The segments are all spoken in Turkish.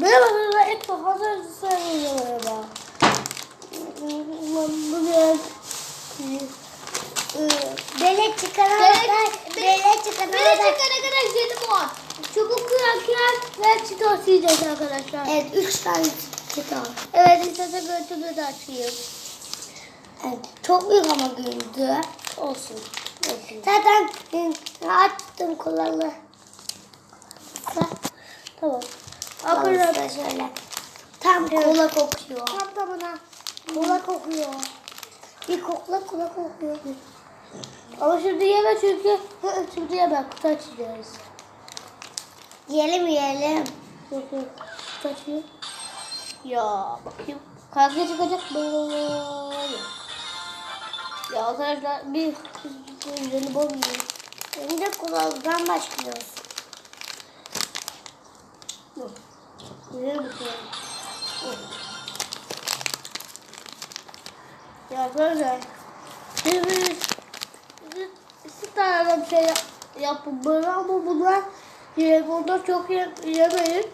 Merhaba merhaba defa hazır söylüyorum merhaba. Bugün Bele çıkana kadar, bele çıkana kadar. çıkana kadar jelibon. Çubuk kraker ve çitos yiyeceğiz arkadaşlar. Evet, üç tane çıkar. Evet istersen götümü de açayım. Evet, çok büyük ama görüntü. Olsun. Olsun. Zaten e, açtım kolalı. Arkadaşlar Arkadaşlar. şöyle. Tam kola kokuyor. Tam tamına. Kola kokuyor. Bir kokla kola kokuyor. Ama şimdi yeme çünkü şimdi yeme kutu açacağız. Yiyelim yiyelim. Kutu açayım. Ya bakayım. Kanka çıkacak mı? Ya arkadaşlar bir jelibon yiyin. Önce kolalıdan başlıyoruz. Yok. Ya arkadaşlar. Biz biz iki tane bir şey yap, böyle ama bunlar jelibonda çok ye, yemeyin.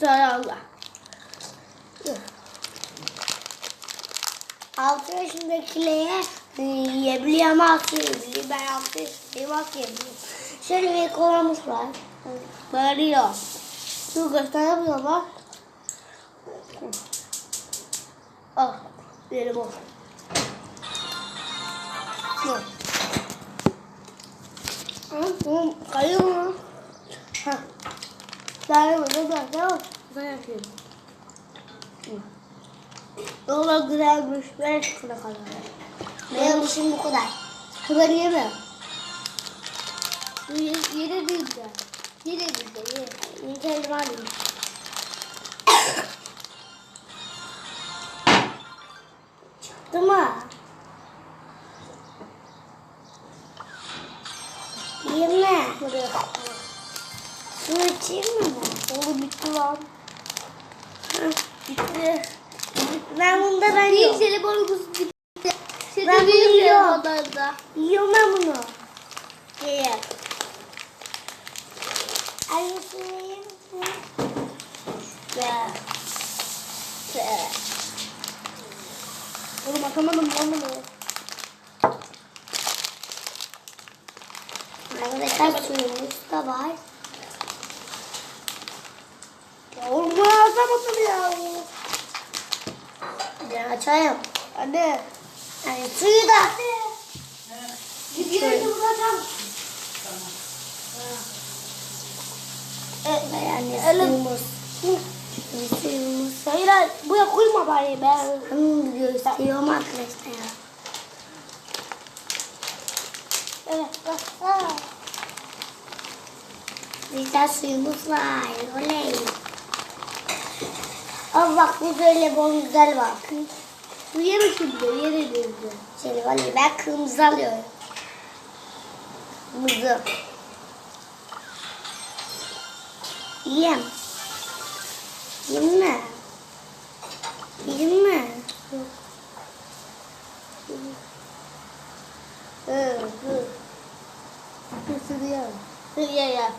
Zararlı. 6 yaşındakilere e, yiyebiliyor ama 6 yiyebiliyor. Ben 6 yaşındayım 6 yiyebiliyorum. Şöyle bir kolamız var. Bağırıyor. Dur gösteremiyorum bak. Al. Jelibon. Dur. Hı, hı, Kayıyor mu? Ha. Ben yapayım. Hı. Yola güzelmiş. Ver şuna kadar. Benim işim bu kadar. Kadar yeme. Yine değil de. Yine değil de. Yine. Yine kendime alayım. Değil mi? Yeme. Su içeyim mi? Oğlum bitti lan. Bitti. Ben bunda ben Bir yiyorum. telefonumuz bitti. Şimdi Ben bunu yiyorum. Yiyorum ben bunu. Ye. Aynısını yiyeyim mi? Ve. Ve. Oğlum atamadım lan bunu. Arkadaşlar suyumuz da var. Ya oğlum bunu atamadım ya. Ben açayım. Anne. Yani suyu da. Gidiyoruz buradan. Evet, yani suyumuz. Hayır. Buraya koyma bari ben. Hmm, gösteriyorum arkadaşlar. Evet. bak. Bizde suyumuz var. Oley. Al bak bu böyle bon güzel var. Bu yeme şimdi. Yere girdi. Şöyle oley ben kırmızı alıyorum. Kırmızı. Yiyeyim. Yiyeyim mi? Yiyeyim mi? Evet. Evet. Isırıyor. Ye ye.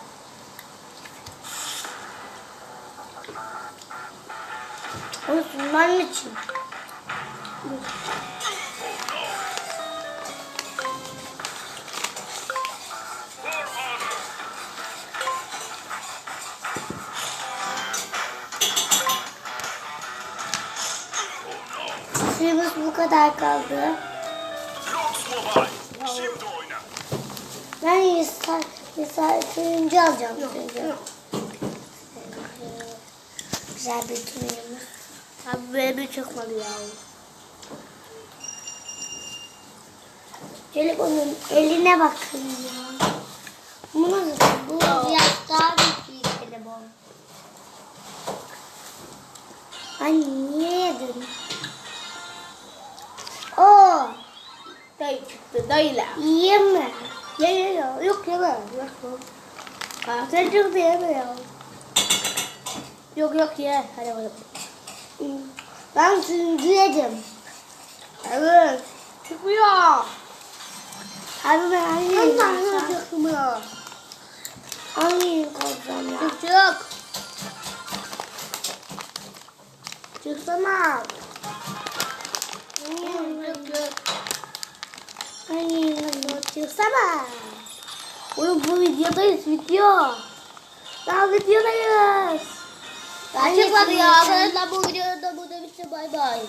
Olsun ben için. Suyumuz bu kadar kaldı. Ben misal, misal turuncu alacağım. Turuncu. Güzel bir turuncumuz. Abi benim çıkmadı ya. Şöyle onun eline bakın ya. Bu nasıl? Bu biraz daha büyük bir telefon. Ay niye yedin? Dayı çıktı dayıyla. yiyeyim mi? Ye ye ya. Yok yeme. Yok yok. Karakter çıktı yeme ya. Yok yok ye. Hadi bakalım. Ben turuncu yedim. Evet. Çıkmıyor. Abi ben hangi Ben de çıkmıyor. Hangi yedim kalacağım ya? Çık çık. otursana. Otursana. Oğlum bu videodayız video. Daha videodayız. Açık var ya arkadaşlar bu videoda burada bitti bay bay.